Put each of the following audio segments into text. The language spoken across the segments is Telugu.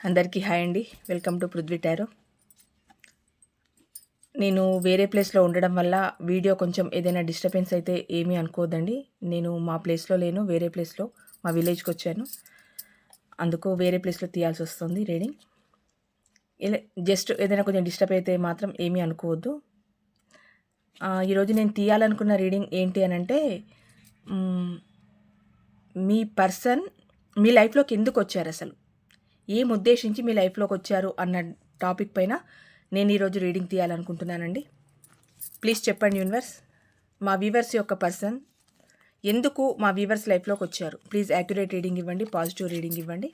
అందరికీ హాయ్ అండి. Welcome to Prithvi tarot. నేను వేరే ప్లేస్లో ఉండడం వల్ల వీడియో కొంచెం ఏదైనా డిస్టర్బెన్స్ అయితే ఏమీ అనుకోవద్దండి నేను మా ప్లేస్లో లేను వేరే ప్లేస్లో మా విలేజ్కి వచ్చాను. అందుకు వేరే ప్లేస్లో తీయాల్సి వస్తుంది రీడింగ్. ఇలా జస్ట్ ఏదైనా కొంచెం డిస్టర్బ్ అయితే మాత్రం ఏమీ అనుకోవద్దు. ఈరోజు నేను తీయాలనుకున్న రీడింగ్ ఏంటి అని అంటే మీ పర్సన్ మీ లైఫ్లోకి ఎందుకు వచ్చారు అసలు? ఏం ఉద్దేశించి మీ లైఫ్లోకి వచ్చారు అన్న టాపిక్ పైన నేను ఈరోజు రీడింగ్ తీయాలనుకుంటున్నానండి. ప్లీజ్ చెప్పండి యూనివర్స్ మా వీవర్స్ యొక్క పర్సన్ ఎందుకు మా వీవర్స్ లైఫ్లోకి వచ్చారు? ప్లీజ్ యాక్యురేట్ రీడింగ్ ఇవ్వండి పాజిటివ్ రీడింగ్ ఇవ్వండి.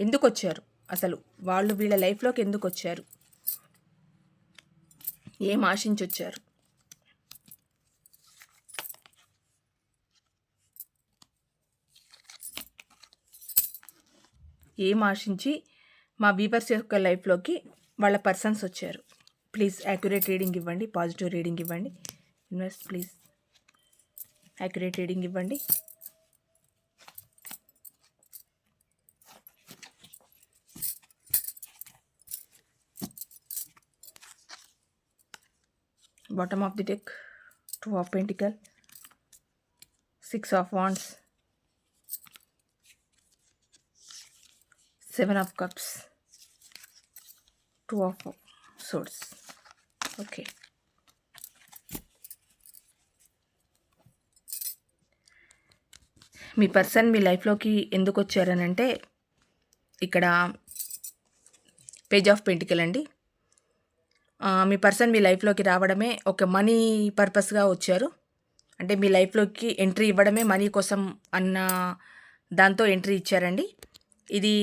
ఎందుకు వచ్చారు? అసలు వాళ్ళు వీళ్ళ లైఫ్లోకి ఎందుకు వచ్చారు? ఏం ఆశించి వచ్చారు? ఏం ఆశించి మా వీవర్స్ యొక్క లైఫ్లోకి వాళ్ళ పర్సన్స్ వచ్చారు. ప్లీజ్ యాక్యురేట్ రీడింగ్ ఇవ్వండి పాజిటివ్ రీడింగ్ ఇవ్వండి. ఇన్వెస్ట్ ప్లీజ్ యాక్యురేట్ రీడింగ్ ఇవ్వండి. Bottom of the deck two of pentacle six of wands. Seven of cups two of swords. Okay me person మీ లైఫ్లోకి ఎందుకు వచ్చారనంటే ఇక్కడ పేజ్ ఆఫ్ పెంటికల్ అండి. మీ పర్సన్ మీ లైఫ్లోకి రావడమే ఒక మనీ పర్పస్గా వచ్చారు. అంటే మీ లైఫ్లోకి ఎంట్రీ ఇవ్వడమే మనీ కోసం అన్న దాంతో ఎంట్రీ ఇచ్చారండి. ఇది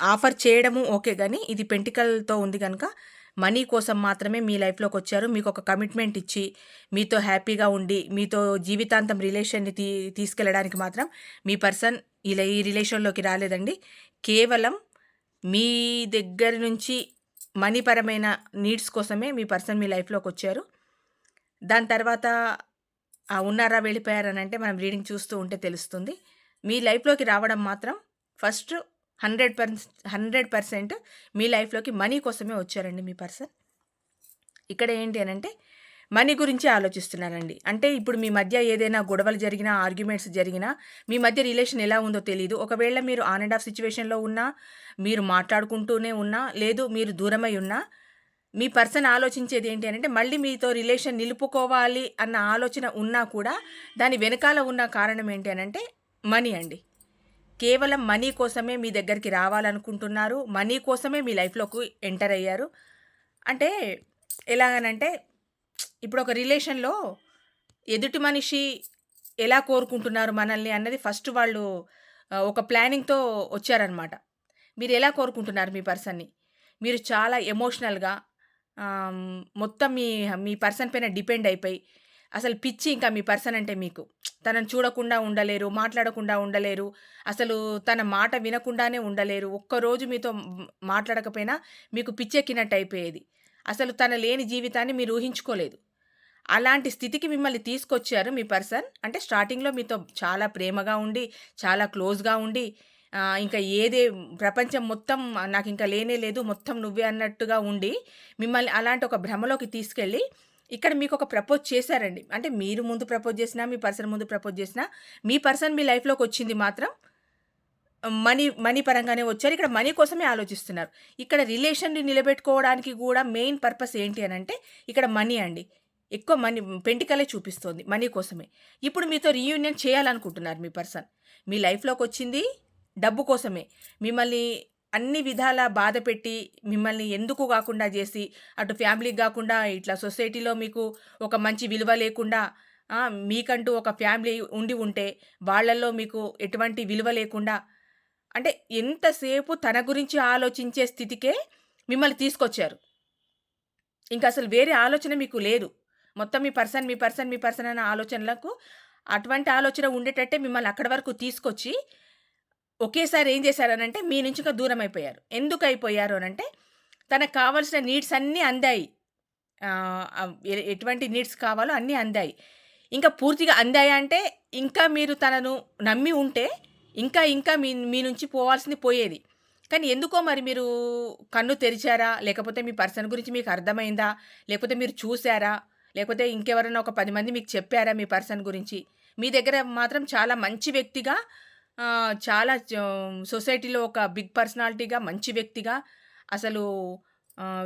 ఆఫర్ చేయడము ఓకే కానీ ఇది పెంటికల్తో ఉంది కనుక మనీ కోసం మాత్రమే మీ లైఫ్లోకి వచ్చారు మీకు ఒక కమిట్మెంట్ ఇచ్చి మీతో హ్యాపీగా ఉండి మీతో జీవితాంతం రిలేషన్ని తీ తీసుకెళ్ళడానికి మాత్రం మీ పర్సన్ ఇలా ఈ రిలేషన్లోకి రాలేదండి. కేవలం మీ దగ్గర నుంచి మనీ పరమైన నీడ్స్ కోసమే మీ పర్సన్ మీ లైఫ్లోకి వచ్చారు దాని తర్వాత ఆ ఉన్నారా వెళ్ళిపోయారని అంటే మనం రీడింగ్ చూస్తూ ఉంటే తెలుస్తుంది. మీ లైఫ్లోకి రావడం మాత్రం first hundred percent hundred percent మీ లైఫ్లోకి మనీ కోసమే వచ్చారండి మీ పర్సన్. ఇక్కడ ఏంటి అని అంటే మనీ గురించి ఆలోచిస్తున్నారండి. అంటే ఇప్పుడు మీ మధ్య ఏదైనా గొడవలు జరిగినా ఆర్గ్యుమెంట్స్ జరిగినా మీ మధ్య రిలేషన్ ఎలా ఉందో తెలియదు ఒకవేళ మీరు ఆన్ అండ్ ఆఫ్ సిచ్యువేషన్లో ఉన్నా మీరు మాట్లాడుకుంటూనే ఉన్నా లేదు మీరు దూరమై ఉన్నా మీ పర్సన్ ఆలోచించేది ఏంటి అంటే మళ్ళీ మీతో రిలేషన్ నిలుపుకోవాలి అన్న ఆలోచన ఉన్నా కూడా దాని వెనకాల ఉన్న కారణం ఏంటి అని అంటే మనీ అండి. కేవలం మనీ కోసమే మీ దగ్గరికి రావాలనుకుంటున్నారు. మనీ కోసమే మీ లైఫ్లోకి ఎంటర్ అయ్యారు. అంటే ఎలాగనంటే ఇప్పుడు ఒక రిలేషన్లో ఎదుటి మనిషి ఎలా కోరుకుంటున్నారు మనల్ని అన్నది ఫస్ట్ వాళ్ళు ఒక ప్లానింగ్తో వచ్చారనమాట. మీరు ఎలా కోరుకుంటున్నారు మీ పర్సన్ని? మీరు చాలా ఎమోషనల్గా మొత్తం మీ మీ పర్సన్ పైన డిపెండ్ అయిపోయి అసలు పిచ్చి ఇంకా మీ పర్సన్ అంటే మీకు. తనను చూడకుండా ఉండలేరు మాట్లాడకుండా ఉండలేరు. అసలు తన మాట వినకుండానే ఉండలేరు. ఒక్కరోజు మీతో మాట్లాడకపోయినా మీకు పిచ్చెక్కినట్టు అయిపోయేది. అసలు తన లేని జీవితాన్ని మీరు ఊహించుకోలేదు. అలాంటి స్థితికి మిమ్మల్ని తీసుకొచ్చారు మీ పర్సన్. అంటే స్టార్టింగ్లో మీతో చాలా ప్రేమగా ఉండి చాలా క్లోజ్గా ఉండి ఇంకా ఏదే ప్రపంచం మొత్తం నాకు ఇంకా లేనే లేదు మొత్తం నువ్వే అన్నట్టుగా ఉండి మిమ్మల్ని అలాంటి ఒక భ్రమలోకి తీసుకెళ్ళి ఇక్కడ మీకు ఒక ప్రపోజ్ చేశారండి. అంటే మీరు ముందు ప్రపోజ్ చేసినా మీ పర్సన్ ముందు ప్రపోజ్ చేసినా మీ పర్సన్ మీ లైఫ్లోకి వచ్చింది మాత్రం మనీ మనీ పరంగానే వచ్చారు. ఇక్కడ మనీ కోసమే ఆలోచిస్తున్నారు. ఇక్కడ రిలేషన్ని నిలబెట్టుకోవడానికి కూడా మెయిన్ పర్పస్ ఏంటి అని అంటే ఇక్కడ మనీ అండి. ఎక్కువ మనీ పెంటికలే చూపిస్తోంది మనీ కోసమే. ఇప్పుడు మీతో రీయూనియన్ చేయాలనుకుంటున్నారు మీ పర్సన్. మీ లైఫ్లోకి వచ్చింది డబ్బు కోసమే. మిమ్మల్ని అన్ని విధాల బాధ పెట్టి మిమ్మల్ని ఎందుకు కాకుండా చేసి అటు ఫ్యామిలీకి కాకుండా ఇట్లా సొసైటీలో మీకు ఒక మంచి విలువ లేకుండా మీకంటూ ఒక ఫ్యామిలీ ఉండి ఉంటే వాళ్ళల్లో మీకు ఎటువంటి విలువ లేకుండా అంటే ఎంతసేపు తన గురించి ఆలోచించే స్థితికే మిమ్మల్ని తీసుకొచ్చారు. ఇంకా అసలు వేరే ఆలోచన మీకు లేదు. మొత్తం మీ పర్సన్ మీ పర్సన్ మీ పర్సన్ అన్న ఆలోచనలకు అటువంటి ఆలోచన ఉండేటట్టే మిమ్మల్ని అక్కడి వరకు తీసుకొచ్చి ఒకేసారి ఏం చేశారనంటే మీ నుంచి ఇంకా దూరం అయిపోయారు. ఎందుకు అయిపోయారు అనంటే తనకు కావాల్సిన నీడ్స్ అన్నీ అందాయి. ఎటువంటి నీడ్స్ కావాలో అన్నీ అందాయి. ఇంకా పూర్తిగా అందాయి అంటే ఇంకా మీరు తనను నమ్మి ఉంటే ఇంకా ఇంకా మీ మీ నుంచి పోవాల్సింది పోయేది. కానీ ఎందుకో మరి మీరు కన్ను తెరిచారా? లేకపోతే మీ పర్సన్ గురించి మీకు అర్థమైందా? లేకపోతే మీరు చూసారా లేకపోతే ఇంకెవరైనా ఒక పది మంది మీకు చెప్పారా మీ పర్సన్ గురించి? మీ దగ్గర మాత్రం చాలా మంచి వ్యక్తిగా చాలా సొసైటీలో ఒక బిగ్ పర్సనాలిటీగా మంచి వ్యక్తిగా అసలు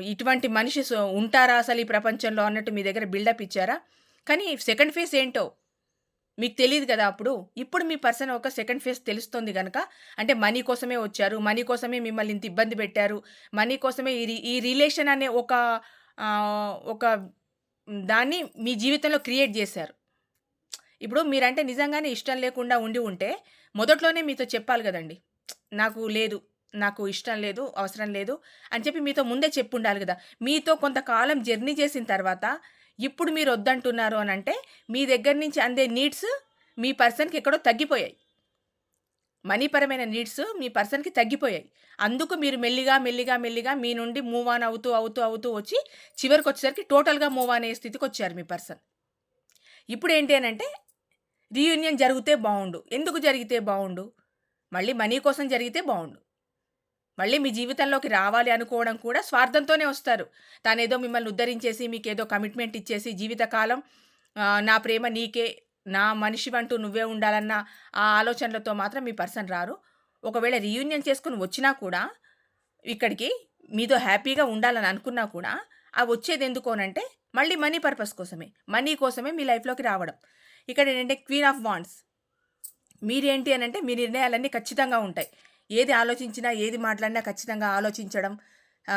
ఇటువంటి మనిషి ఉంటారా అసలు ఈ ప్రపంచంలో అన్నట్టు మీ దగ్గర బిల్డప్ ఇచ్చారా? కానీ సెకండ్ ఫేస్ ఏంటో మీకు తెలియదు కదా అప్పుడు. ఇప్పుడు మీ పర్సన్ ఒక సెకండ్ ఫేస్ తెలుస్తుంది కనుక అంటే మనీ కోసమే వచ్చారు మనీ కోసమే మిమ్మల్ని ఇంత ఇబ్బంది పెట్టారు మనీ కోసమే ఈ రి- ఈ రిలేషన్ అనే ఒక ఒక దాన్ని మీ జీవితంలో క్రియేట్ చేశారు. ఇప్పుడు మీరంటే నిజంగానే ఇష్టం లేకుండా ఉండి ఉంటే మొదట్లోనే మీతో చెప్పాలి కదండి. నాకు లేదు నాకు ఇష్టం లేదు అవసరం లేదు అని చెప్పి మీతో ముందే చెప్పు ఉండాలి కదా. మీతో కొంతకాలం జర్నీ చేసిన తర్వాత ఇప్పుడు మీరు వద్దంటున్నారు అని అంటే మీ దగ్గర నుంచి అందే నీడ్స్ మీ పర్సన్కి ఎక్కడో తగ్గిపోయాయి. మనీపరమైన నీడ్స్ మీ పర్సన్కి తగ్గిపోయాయి. అందుకు మీరు మెల్లిగా మెల్లిగా మెల్లిగా మీ నుండి మూవ్ ఆన్ అవుతూ అవుతూ అవుతూ వచ్చి చివరికి వచ్చేసరికి టోటల్గా మూవ్ ఆన్ అయ్యే స్థితికి వచ్చారు మీ పర్సన్. ఇప్పుడు ఏంటి అని అంటే రీయూనియన్ జరిగితే బాగుండు ఎందుకు జరిగితే బాగుండు మళ్ళీ మనీ కోసం జరిగితే బాగుండు మళ్ళీ మీ జీవితంలోకి రావాలి అనుకోవడం కూడా స్వార్థంతోనే వస్తారు. తానేదో మిమ్మల్ని ఉద్ధరించేసి మీకు ఏదో కమిట్మెంట్ ఇచ్చేసి జీవితకాలం నా ప్రేమ నీకే నా మనిషి అంటూ నువ్వే ఉండాలన్న ఆ ఆలోచనలతో మాత్రం మీ పర్సన్ రారు. ఒకవేళ రీయూనియన్ చేసుకుని వచ్చినా కూడా ఇక్కడికి మీతో హ్యాపీగా ఉండాలని అనుకున్నా కూడా అవి వచ్చేది ఎందుకోనంటే మళ్ళీ మనీ పర్పస్ కోసమే. మనీ కోసమే మీ లైఫ్లోకి రావడం. ఇక్కడ ఏంటంటే క్వీన్ ఆఫ్ వాండ్స్. మీరేంటి అని అంటే మీ నిర్ణయాలన్నీ ఖచ్చితంగా ఉంటాయి. ఏది ఆలోచించినా ఏది మాట్లాడినా ఖచ్చితంగా ఆలోచించడం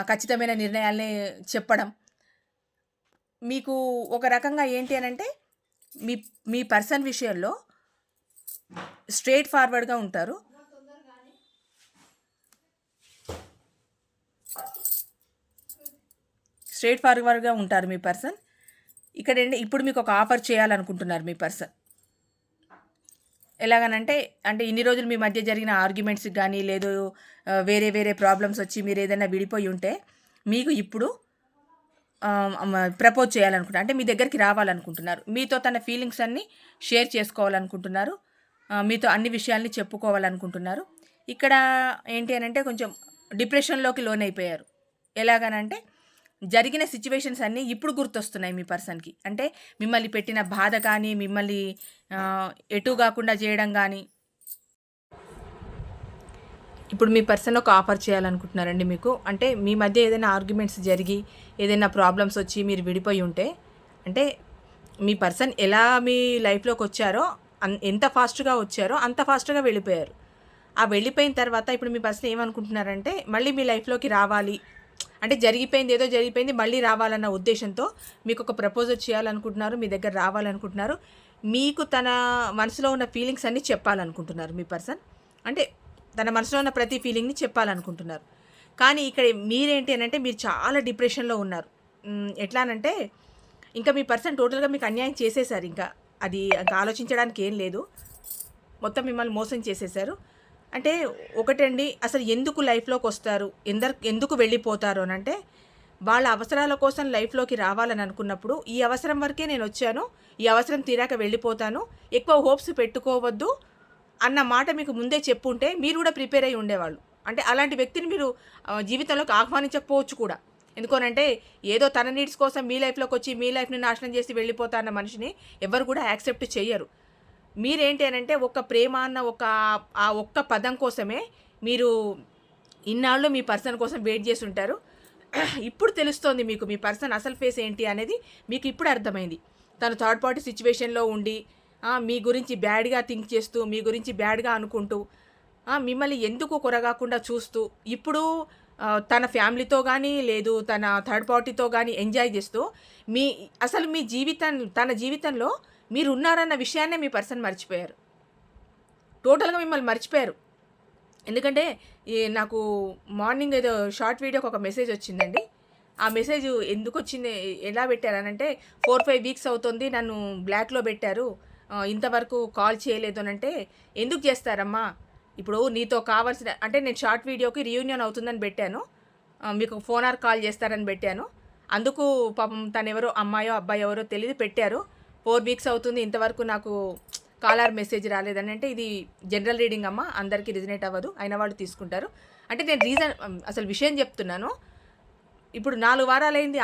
ఖచ్చితమైన నిర్ణయాల్ని చెప్పడం. మీకు ఒక రకంగా ఏంటి అని అంటే మీ మీ పర్సన్ విషయంలో స్ట్రేట్ ఫార్వర్డ్గా ఉంటారు. స్ట్రేట్ ఫార్వర్డ్గా ఉంటారు మీ పర్సన్. ఇక్కడ ఏంటి? ఇప్పుడు మీకు ఒక ఆఫర్ చేయాలనుకుంటున్నారు మీ పర్సన్. ఎలాగనంటే అంటే ఇన్ని రోజులు మీ మధ్య జరిగిన ఆర్గ్యుమెంట్స్ కానీ లేదు వేరే వేరే ప్రాబ్లమ్స్ వచ్చి మీరు ఏదైనా విడిపోయి ఉంటే మీకు ఇప్పుడు ప్రపోజ్ చేయాలనుకుంటున్నారు. అంటే మీ దగ్గరికి రావాలనుకుంటున్నారు. మీతో తన ఫీలింగ్స్ అన్నీ షేర్ చేసుకోవాలనుకుంటున్నారు. మీతో అన్ని విషయాల్ని చెప్పుకోవాలనుకుంటున్నారు. ఇక్కడ ఏంటి అని అంటే కొంచెం డిప్రెషన్లోకి లోన్ అయిపోయారు ఎలాగనంటే జరిగిన సిచ్యువేషన్స్ అన్నీ ఇప్పుడు గుర్తొస్తున్నాయి మీ పర్సన్కి. అంటే మిమ్మల్ని పెట్టిన బాధ కానీ మిమ్మల్ని ఎటు కాకుండా చేయడం కానీ. ఇప్పుడు మీ పర్సన్ ఒక ఆఫర్ చేయాలనుకుంటున్నారండి మీకు. అంటే మీ మధ్య ఏదైనా ఆర్గ్యుమెంట్స్ జరిగి ఏదైనా ప్రాబ్లమ్స్ వచ్చి మీరు విడిపోయి ఉంటే అంటే మీ పర్సన్ ఎలా మీ లైఫ్లోకి వచ్చారో అన్ ఎంత ఫాస్ట్గా వచ్చారో అంత ఫాస్ట్గా వెళ్ళిపోయారు. ఆ వెళ్ళిపోయిన తర్వాత ఇప్పుడు మీ పర్సన్ ఏమనుకుంటున్నారంటే మళ్ళీ మీ లైఫ్లోకి రావాలి అంటే జరిగిపోయింది ఏదో జరిగిపోయింది మళ్ళీ రావాలన్న ఉద్దేశంతో మీకు ఒక ప్రపోజల్ చేయాలనుకుంటున్నారు మీ దగ్గర రావాలనుకుంటున్నారు. మీకు తన మనసులో ఉన్న ఫీలింగ్స్ అన్నీ చెప్పాలనుకుంటున్నారు మీ పర్సన్ అంటే తన మనసులో ఉన్న ప్రతి ఫీలింగ్ని చెప్పాలనుకుంటున్నారు. కానీ ఇక్కడ మీరేంటి అని అంటే మీరు చాలా డిప్రెషన్లో ఉన్నారు. మ్, ఎట్లానంటే ఇంకా మీ పర్సన్ టోటల్గా మీకు అన్యాయం చేసేసారు ఇంకా. అది ఆలోచించడానికి ఏం లేదు. మొత్తం మిమ్మల్ని మోసం చేసేసారు. అంటే ఒకటండి అసలు ఎందుకు లైఫ్లోకి వస్తారు? ఎందరు ఎందుకు వెళ్ళిపోతారు అని అంటే వాళ్ళ అవసరాల కోసం లైఫ్లోకి రావాలని అనుకున్నప్పుడు ఈ అవసరం వరకే నేను వచ్చాను ఈ అవసరం తీరాక వెళ్ళిపోతాను ఎక్కువ హోప్స్ పెట్టుకోవద్దు అన్న మాట మీకు ముందే చెప్పుంటే మీరు కూడా ప్రిపేర్ అయ్యి ఉండేవాళ్ళు. అంటే అలాంటి వ్యక్తిని మీరు జీవితంలోకి ఆహ్వానించకపోవచ్చు కూడా. ఎందుకనంటే ఏదో తన నీడ్స్ కోసం మీ లైఫ్లోకి వచ్చి మీ లైఫ్ని నాశనం చేసి వెళ్ళిపోతా అన్న మనిషిని ఎవరు కూడా యాక్సెప్ట్ చేయరు మీరేంటి అని అంటే ఒక ప్రేమ అన్న ఒక ఆ ఒక్క పదం కోసమే మీరు ఇన్నాళ్ళు మీ పర్సన్ కోసం వెయిట్ చేసి ఉంటారు. ఇప్పుడు తెలుస్తోంది మీకు మీ పర్సన్ అసలు ఫేస్ ఏంటి అనేది మీకు ఇప్పుడు అర్థమైంది. తను థర్డ్ పార్టీ సిచ్యువేషన్లో ఉండి మీ గురించి బ్యాడ్గా థింక్ చేస్తూ మీ గురించి బ్యాడ్గా అనుకుంటూ మిమ్మల్ని ఎందుకు కొరగాకుండా చూస్తూ ఇప్పుడు తన ఫ్యామిలీతో కానీ లేదు తన థర్డ్ పార్టీతో కానీ ఎంజాయ్ చేస్తూ మీ అసలు మీ జీవితం తన జీవితంలో మీరు ఉన్నారన్న విషయాన్నే మీ పర్సన్ మర్చిపోయారు. టోటల్గా మిమ్మల్ని మర్చిపోయారు. ఎందుకంటే ఈ నాకు మార్నింగ్ ఏదో షార్ట్ వీడియోకి ఒక మెసేజ్ వచ్చిందండి. ఆ మెసేజ్ ఎందుకు వచ్చింది ఎలా పెట్టారనంటే ఫోర్ ఫైవ్ వీక్స్ అవుతుంది నన్ను బ్లాక్లో పెట్టారు. ఇంతవరకు కాల్ చేయలేదు అని అంటే ఎందుకు చేస్తారమ్మా? ఇప్పుడు నీతో కావాల్సిన అంటే నేను షార్ట్ వీడియోకి రియూనియన్ అవుతుందని పెట్టాను. మీకు ఫోన్ ఆర్ కాల్ చేస్తారని పెట్టాను. అందుకు పాపం తను ఎవరో అమ్మాయో అబ్బాయి ఎవరో తెలియదు పెట్టారు. ఫోర్ వీక్స్ అవుతుంది ఇంతవరకు నాకు కాలర్ మెసేజ్ రాలేదని. అంటే ఇది జనరల్ రీడింగ్ అమ్మ అందరికీ రిజనేట్ అవ్వదు అయిన వాళ్ళు తీసుకుంటారు. అంటే నేను రీజన్ అసలు విషయం చెప్తున్నాను. ఇప్పుడు నాలుగు వారాలైంది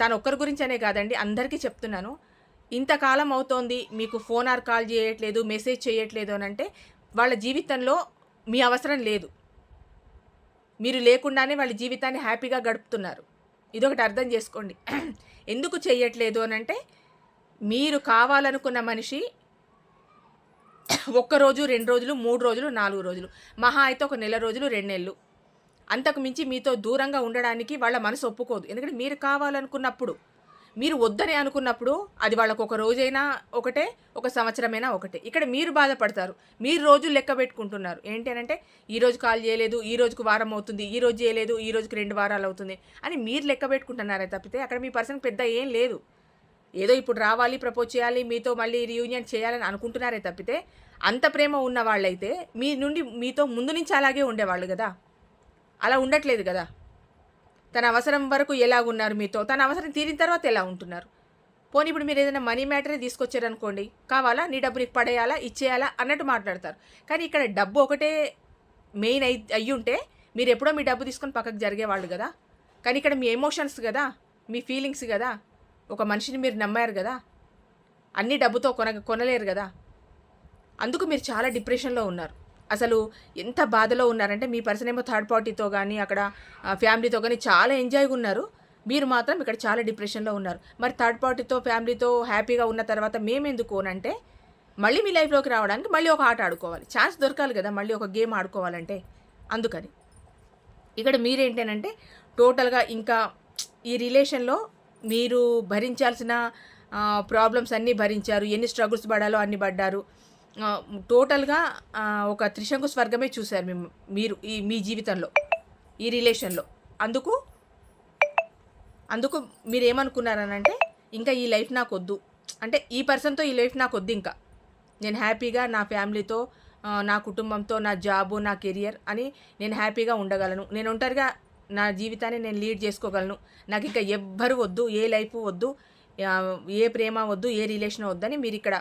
తను ఒక్కరి గురించి అనే కాదండి అందరికీ చెప్తున్నాను. ఇంతకాలం అవుతోంది మీకు ఫోన్ ఆర్ కాల్ చేయట్లేదు మెసేజ్ చేయట్లేదు అని అంటే వాళ్ళ జీవితంలో మీ అవసరం లేదు. మీరు లేకుండానే వాళ్ళ జీవితాన్ని హ్యాపీగా గడుపుతున్నారు. ఇదొకటి అర్థం చేసుకోండి. ఎందుకు చేయట్లేదు అని అంటే మీరు కావాలనుకున్న మనిషి ఒక్క రోజు రెండు రోజులు మూడు రోజులు నాలుగు రోజులు మహా అయితే ఒక నెల రోజులు రెండు నెలలు. అంతకు మించి మీతో దూరంగా ఉండడానికి వాళ్ళ మనసు ఒప్పుకోదు. ఎందుకంటే మీరు కావాలనుకున్నప్పుడు మీరు వద్దని అనుకున్నప్పుడు అది వాళ్ళకు ఒక రోజైనా ఒకటే ఒక సంవత్సరమైనా ఒకటే. ఇక్కడ మీరు బాధపడతారు. మీరు రోజు లెక్క పెట్టుకుంటున్నారు. ఏంటి అని అంటే ఈ రోజు కాల్ చేయలేదు ఈ రోజుకు వారం అవుతుంది ఈ రోజు చేయలేదు ఈ రోజుకి రెండు వారాలు అవుతుంది అని మీరు లెక్క పెట్టుకుంటున్నారే తప్పితే అక్కడ మీ పర్సన్ పెద్ద ఏం లేదు. ఏదో ఇప్పుడు రావాలి ప్రపోజ్ చేయాలి మీతో మళ్ళీ రీయూనియన్ చేయాలని అనుకుంటున్నారే తప్పితే అంత ప్రేమ ఉన్న వాళ్ళైతే మీ నుండి మీతో ముందు నుంచి అలాగే ఉండేవాళ్ళు కదా. అలా ఉండట్లేదు కదా. తన అవసరం వరకు ఎలా ఉన్నారు మీతో? తన అవసరం తీరిన తర్వాత ఎలా ఉంటున్నారు? పోనీ ఇప్పుడు మీరు ఏదైనా మనీ మ్యాటరే తీసుకొచ్చారనుకోండి కావాలా? నీ డబ్బు నీకు పడేయాలా? ఇచ్చేయాలా? అన్నట్టు మాట్లాడతారు. కానీ ఇక్కడ డబ్బు ఒకటే మెయిన్ అయి అయ్యి ఉంటే మీరు ఎప్పుడో మీ డబ్బు తీసుకొని పక్కకు జరిగేవాళ్ళు కదా. కానీ ఇక్కడ మీ ఎమోషన్స్ కదా మీ ఫీలింగ్స్ కదా. ఒక మనిషిని మీరు నమ్మారు కదా అన్ని డబ్బుతో కొన కొనలేరు కదా. అందుకు మీరు చాలా డిప్రెషన్లో ఉన్నారు. అసలు ఎంత బాధలో ఉన్నారంటే మీ పర్సన్ ఏమో థర్డ్ పార్టీతో కానీ అక్కడ ఫ్యామిలీతో కానీ చాలా ఎంజాయ్గా ఉన్నారు. మీరు మాత్రం ఇక్కడ చాలా డిప్రెషన్లో ఉన్నారు. మరి థర్డ్ పార్టీతో ఫ్యామిలీతో హ్యాపీగా ఉన్న తర్వాత మేమెందుకు అంటే మళ్ళీ మీ లైఫ్లోకి రావడానికి మళ్ళీ ఒక ఆట ఆడుకోవాలి. ఛాన్స్ దొరకాలి కదా మళ్ళీ ఒక గేమ్ ఆడుకోవాలంటే. అందుకని. ఇక్కడ మీరేంటనంటే టోటల్గా ఇంకా ఈ రిలేషన్లో మీరు భరించాల్సిన ప్రాబ్లమ్స్ అన్నీ భరించారు. ఎన్ని స్ట్రగుల్స్ పడాలో అన్ని పడ్డారు. టోటల్గా ఒక త్రిశంకు స్వర్గమే చూశారు మేము మీరు ఈ మీ జీవితంలో ఈ రిలేషన్లో అందుకు అందుకు మీరు ఏమనుకున్నారనంటే ఇంకా ఈ లైఫ్ నాకు వద్దు అంటే ఈ పర్సన్తో ఈ లైఫ్ నాకు వద్దు ఇంకా. నేను హ్యాపీగా నా ఫ్యామిలీతో నా కుటుంబంతో నా జాబు నా కెరియర్ అని నేను హ్యాపీగా ఉండగలను. నేను ఒంటరిగా నా జీవితాన్ని నేను లీడ్ చేసుకోగలను. నాకు ఇంకా ఎవ్వరు వద్దు ఏ లైఫ్ వద్దు ఏ ప్రేమ వద్దు ఏ రిలేషన్ వద్దని మీరు ఇక్కడ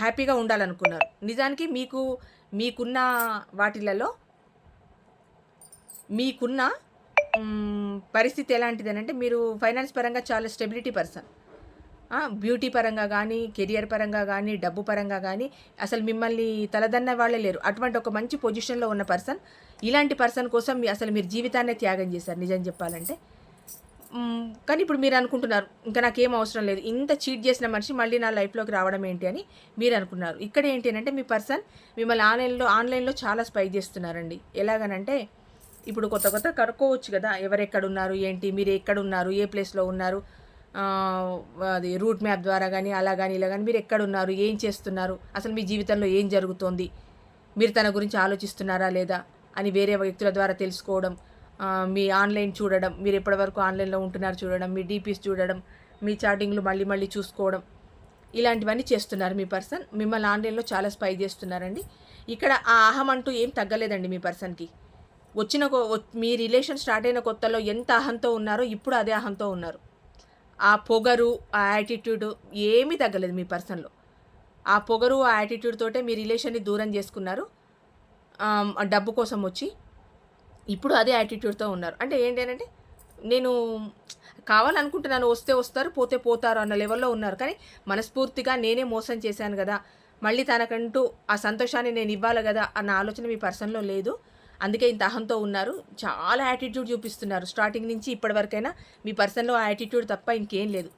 హ్యాపీగా ఉండాలనుకున్నారు. నిజానికి మీకు మీకున్న వాటిలలో మీకున్న పరిస్థితి ఎలాంటిది అంటే మీరు ఫైనాన్స్ పరంగా చాలా స్టెబిలిటీ పర్సన్. బ్యూటీ పరంగా కానీ కెరియర్ పరంగా కానీ డబ్బు పరంగా కానీ అసలు మిమ్మల్ని తలదన్న వాళ్ళే లేరు. అటువంటి ఒక మంచి పొజిషన్లో ఉన్న పర్సన్ ఇలాంటి పర్సన్ కోసం మీ- అసలు మీరు జీవితాన్నే త్యాగం చేశారు నిజం చెప్పాలంటే. కానీ ఇప్పుడు మీరు అనుకుంటున్నారు ఇంకా నాకేం అవసరం లేదు ఇంత చీట్ చేసిన మనిషి మళ్ళీ నా లైఫ్లోకి రావడం ఏంటి అని మీరు అనుకున్నారు. ఇక్కడ ఏంటి అంటే మీ పర్సన్ మిమ్మల్ని ఆన్లైన్లో ఆన్లైన్లో చాలా స్పై చేస్తున్నారండి. ఎలాగనంటే ఇప్పుడు కొత్త కొత్త కనుక్కోవచ్చు కదా ఎవరెక్కడున్నారు ఏంటి మీరు ఎక్కడ ఉన్నారు ఏ ప్లేస్లో ఉన్నారు అది రూట్ మ్యాప్ ద్వారా కానీ అలా కానీ ఇలా కానీ మీరు ఎక్కడున్నారు ఏం చేస్తున్నారు అసలు మీ జీవితంలో ఏం జరుగుతోంది మీరు తన గురించి ఆలోచిస్తున్నారా లేదా అని వేరే వ్యక్తుల ద్వారా తెలుసుకోవడం మీ ఆన్లైన్ చూడడం మీరు ఎప్పటివరకు ఆన్లైన్లో ఉంటున్నారు చూడడం మీ డీపీస్ చూడడం మీ చాటింగ్లు మళ్ళీ మళ్ళీ చూసుకోవడం ఇలాంటివన్నీ చేస్తున్నారు మీ పర్సన్. మిమ్మల్ని ఆన్లైన్లో చాలా స్పై చేస్తున్నారండి. ఇక్కడ ఆ అహం అంటూ ఏం తగ్గలేదండి మీ పర్సన్కి. వచ్చిన కొ- వ- మీ రిలేషన్ స్టార్ట్ అయిన కొత్తలో ఎంత అహంతో ఉన్నారో ఇప్పుడు అదే అహంతో ఉన్నారు. ఆ పొగరు ఆ యాటిట్యూడ్ ఏమీ తగ్గలేదు మీ పర్సన్లో ఆ పొగరు ఆ యాటిట్యూడ్ తోటే మీ రిలేషన్ని దూరం చేసుకున్నారు. డబ్బు కోసం వచ్చి ఇప్పుడు అదే యాటిట్యూడ్తో ఉన్నారు. అంటే ఏంటంటే నేను కావాలనుకుంటున్నాను వస్తే వస్తారు పోతే పోతారు అన్న లెవెల్లో ఉన్నారు. కానీ మనస్ఫూర్తిగా నేనే మోసం చేశాను కదా మళ్ళీ తనకంటూ ఆ సంతోషాన్ని నేను ఇవ్వాలి కదా అన్న ఆలోచన మీ పర్సన్లో లేదు. అందుకే ఇంత అహంతో ఉన్నారు. చాలా యాటిట్యూడ్ చూపిస్తున్నారు. స్టార్టింగ్ నుంచి ఇప్పటివరకైనా మీ పర్సన్లో ఆ యాటిట్యూడ్ తప్ప ఇంకేం లేదు.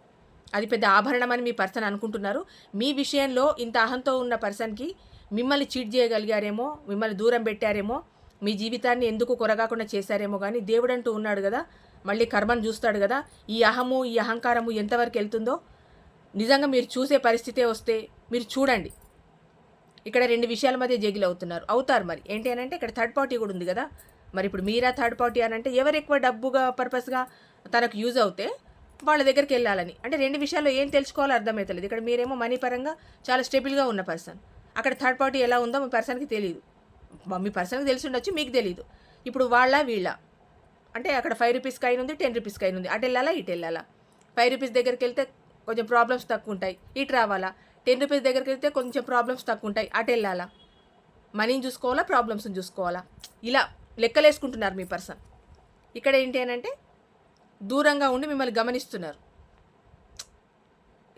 అది పెద్ద ఆభరణం అని మీ పర్సన్ అనుకుంటున్నారు. మీ విషయంలో ఇంత అహంతో ఉన్న పర్సన్కి మిమ్మల్ని చీట్ చేయగలిగారేమో మిమ్మల్ని దూరం పెట్టారేమో మీ జీవితాన్ని ఎందుకు కొరగాకుండా చేశారేమో కానీ దేవుడు అంటూ ఉన్నాడు కదా. మళ్ళీ కర్మను చూస్తాడు కదా. ఈ అహము ఈ అహంకారము ఎంతవరకు వెళ్తుందో. నిజంగా మీరు చూసే పరిస్థితే వస్తే మీరు చూడండి. ఇక్కడ రెండు విషయాల మధ్య జగిలు అవుతున్నారు. అవుతారు మరి. ఏంటి అని అంటే ఇక్కడ థర్డ్ పార్టీ కూడా ఉంది కదా. మరి ఇప్పుడు మీరా థర్డ్ పార్టీ అని అంటే ఎవరు ఎక్కువ డబ్బుగా పర్పస్గా తనకు యూజ్ అవుతే వాళ్ళ దగ్గరికి వెళ్ళాలని. అంటే రెండు విషయాల్లో ఏం తెలుసుకోవాలో అర్థమవుతలేదు ఇక్కడ మీరేమో మనీ పరంగా చాలా స్టేబుల్గా ఉన్న పర్సన్ అక్కడ థర్డ్ పార్టీ ఎలా ఉందో మీ పర్సన్కి తెలియదు మీ పర్సన్కి తెలిసి ఉండొచ్చు మీకు తెలియదు ఇప్పుడు వాళ్ళ వీళ్ళ. అంటే అక్కడ ఫైవ్ రూపీస్ కైన్ ఉంది టెన్ రూపీస్ కైన్ ఉంది. అటు వెళ్ళాలా ఇటు వెళ్ళాలా? ఫైవ్ రూపీస్ దగ్గరికి వెళ్తే కొంచెం ప్రాబ్లమ్స్ తక్కువ ఉంటాయి. ఇటు రావాలా? టెన్ రూపీస్ దగ్గరికి వెళ్తే కొంచెం ప్రాబ్లమ్స్ తక్కువ ఉంటాయి అటు వెళ్ళాలా? మనీని చూసుకోవాలా? ప్రాబ్లమ్స్ని చూసుకోవాలా? ఇలా లెక్కలేసుకుంటున్నారు మీ పర్సన్. ఇక్కడ ఏంటి అని అంటే దూరంగా ఉండి మిమ్మల్ని గమనిస్తున్నారు.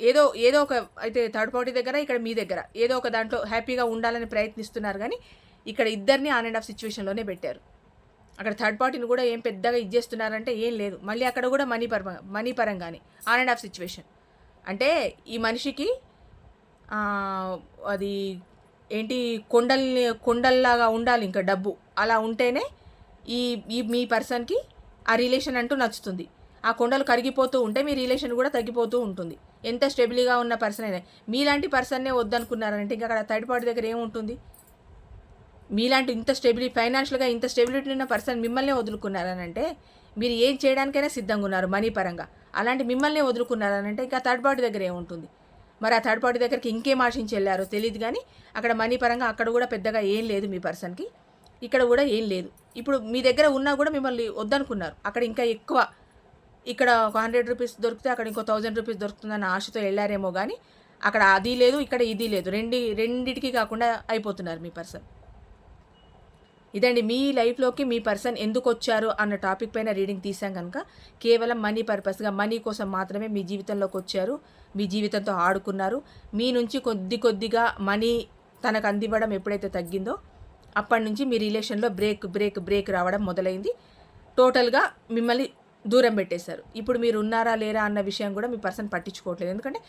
ఏదో ఏదో ఒక అయితే థర్డ్ పార్టీ దగ్గర ఇక్కడ మీ దగ్గర. ఏదో ఒక దాంట్లో హ్యాపీగా ఉండాలని ప్రయత్నిస్తున్నారు కానీ ఇక్కడ ఇద్దరిని ఆన్ అండ్ ఆఫ్ సిచ్యువేషన్లోనే పెట్టారు. అక్కడ థర్డ్ పార్టీని కూడా ఏం పెద్దగా ఇచ్చేస్తున్నారంటే ఏం లేదు. మళ్ళీ అక్కడ కూడా మనీ పరంగా మనీ పరంగానే ఆన్ అండ్ ఆఫ్ సిచ్యువేషన్ అంటే ఈ మనిషికి అది ఏంటి కొండల్ని కొండల్లాగా ఉండాలి ఇంకా డబ్బు. అలా ఉంటేనే ఈ ఈ మీ పర్సన్కి ఆ రిలేషన్ అంటూ నచ్చుతుంది. ఆ కొండలు కరిగిపోతూ ఉంటే మీ రిలేషన్ కూడా తగ్గిపోతూ ఉంటుంది. ఎంత స్టెబిల్గా ఉన్న పర్సన్ అయినా. మీలాంటి పర్సన్నే వద్దనుకున్నారంటే ఇంకా అక్కడ థర్డ్ పార్టీ దగ్గర ఏముంటుంది మీలాంటి ఇంత స్టెబిలిటీ ఫైనాన్షియల్గా ఇంత స్టెబిలిటీ ఉన్న పర్సన్ మిమ్మల్నే వదులుకున్నారనంటే మీరు ఏం చేయడానికైనా సిద్ధంగా ఉన్నారు మనీ పరంగా. అలాంటి మిమ్మల్నే వదులుకున్నారనంటే ఇంకా థర్డ్ పార్టీ దగ్గర ఏముంటుంది మరి ఆ థర్డ్ పార్టీ దగ్గరికి ఇంకేం ఆశించి వెళ్ళారో తెలియదు కానీ అక్కడ మనీ పరంగా అక్కడ కూడా పెద్దగా ఏం లేదు మీ పర్సన్కి ఇక్కడ కూడా ఏం లేదు. ఇప్పుడు మీ దగ్గర ఉన్నా కూడా మిమ్మల్ని వద్దనుకున్నారు. అక్కడ ఇంకా ఎక్కువ ఇక్కడ ఒక హండ్రెడ్ రూపీస్ దొరికితే అక్కడ ఇంకో థౌజండ్ రూపీస్ దొరుకుతుందన్న ఆశతో వెళ్ళారేమో కానీ అక్కడ అది లేదు ఇక్కడ ఇది లేదు. రెండి రెండిటికి కాకుండా అయిపోతున్నారు మీ పర్సన్ ఇదండి మీ లైఫ్లోకి మీ పర్సన్ ఎందుకు వచ్చారు అన్న టాపిక్ పైన రీడింగ్ తీసాం కనుక కేవలం మనీ పర్పస్గా మనీ కోసం మాత్రమే మీ జీవితంలోకి వచ్చారు మీ జీవితంతో ఆడుకున్నారు మీ నుంచి కొద్ది కొద్దిగా మనీ తనకు అందివ్వడం ఎప్పుడైతే తగ్గిందో అప్పటి నుంచి మీ రిలేషన్లో బ్రేక్ బ్రేక్ బ్రేక్ రావడం మొదలైంది. టోటల్గా మిమ్మల్ని దూరం పెట్టేశారు. ఇప్పుడు మీరు ఉన్నారా లేరా అన్న విషయం కూడా మీ పర్సన్ పట్టించుకోవట్లేదు. ఎందుకంటే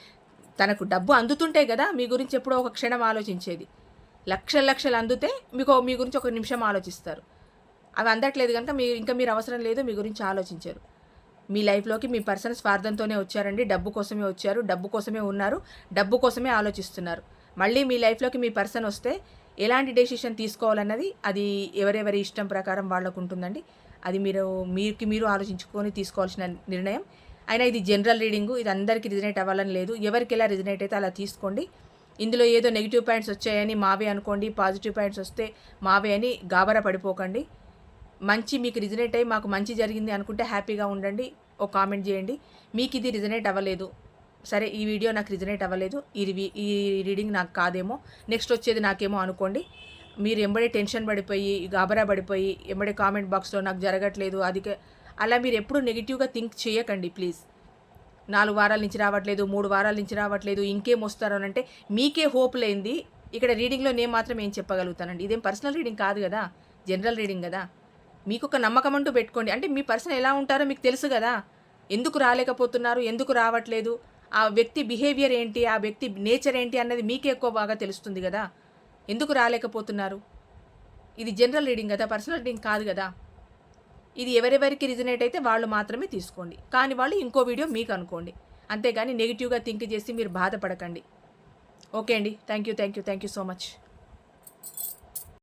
తనకు డబ్బు అందుతుంటే కదా మీ గురించి ఎప్పుడో ఒక క్షణం ఆలోచించేది. లక్షల లక్షలు అందితే మీకు మీ గురించి ఒక నిమిషం ఆలోచిస్తారు. అవి అందట్లేదు కనుక మీరు ఇంకా మీరు అవసరం లేదు మీ గురించి ఆలోచించారు. మీ లైఫ్లోకి మీ పర్సన్ స్వార్థంతోనే వచ్చారండి. డబ్బు కోసమే వచ్చారు డబ్బు కోసమే ఉన్నారు డబ్బు కోసమే ఆలోచిస్తున్నారు. మళ్ళీ మీ లైఫ్లోకి మీ పర్సన్ వస్తే ఎలాంటి డెసిషన్ తీసుకోవాలన్నది అది ఎవరెవరి ఇష్టం ప్రకారం వాళ్ళకు ఉంటుందండి. అది మీరు మీకు మీరు ఆలోచించుకొని తీసుకోవాల్సిన నిర్ణయం. అయినా ఇది జనరల్ రీడింగు ఇది అందరికీ రిజనేట్ అవ్వాలని లేదు. ఎవరికి ఎలా రిజనేట్ అయితే అలా తీసుకోండి. ఇందులో ఏదో నెగిటివ్ పాయింట్స్ వచ్చాయని మావే అనుకోండి పాజిటివ్ పాయింట్స్ వస్తే మావే అని గాబరా పడిపోకండి. మంచి మీకు రిజనేట్ అయ్యి మాకు మంచి జరిగింది అనుకుంటే హ్యాపీగా ఉండండి. ఒక కామెంట్ చేయండి. మీకు ఇది రిజనేట్ అవ్వలేదు. సరే ఈ వీడియో నాకు రిజనేట్ అవ్వలేదు. ఈ ఈ రీడింగ్ నాకు కాదేమో. నెక్స్ట్ వచ్చేది నాకేమో అనుకోండి. మీరు ఎంబడే టెన్షన్ పడిపోయి గాబరా పడిపోయి ఎంబడే కామెంట్ బాక్స్లో నాకు జరగట్లేదు అది అలా మీరు ఎప్పుడు నెగిటివ్గా థింక్ చేయకండి ప్లీజ్. నాలుగు వారాల నుంచి రావట్లేదు మూడు వారాల నుంచి రావట్లేదు ఇంకేం వస్తారు అని అంటే మీకే హోప్ లేనిది ఇక్కడ రీడింగ్లో నేను మాత్రం ఏం చెప్పగలుగుతానండి. ఇదేం పర్సనల్ రీడింగ్ కాదు కదా జనరల్ రీడింగ్ కదా. మీకు ఒక నమ్మకం అంటూ పెట్టుకోండి. అంటే మీ పర్సన్ ఎలా ఉంటారో మీకు తెలుసు కదా. ఎందుకు రాలేకపోతున్నారు ఎందుకు రావట్లేదు ఆ వ్యక్తి బిహేవియర్ ఏంటి ఆ వ్యక్తి నేచర్ ఏంటి అన్నది మీకే ఎక్కువ బాగా తెలుస్తుంది కదా. ఎందుకు రాలేకపోతున్నారు? ఇది జనరల్ రీడింగ్ కదా పర్సనల్ రీడింగ్ కాదు కదా. ఇది ఎవరెవరికి రిజనేట్ అయితే వాళ్ళు మాత్రమే తీసుకోండి. కానీ వాళ్ళు ఇంకో వీడియో మీకు అనుకోండి. అంతేగాని నెగిటివ్గా థింక్ చేసి మీరు బాధపడకండి. ఓకే అండి. Thank you thank you thank you so much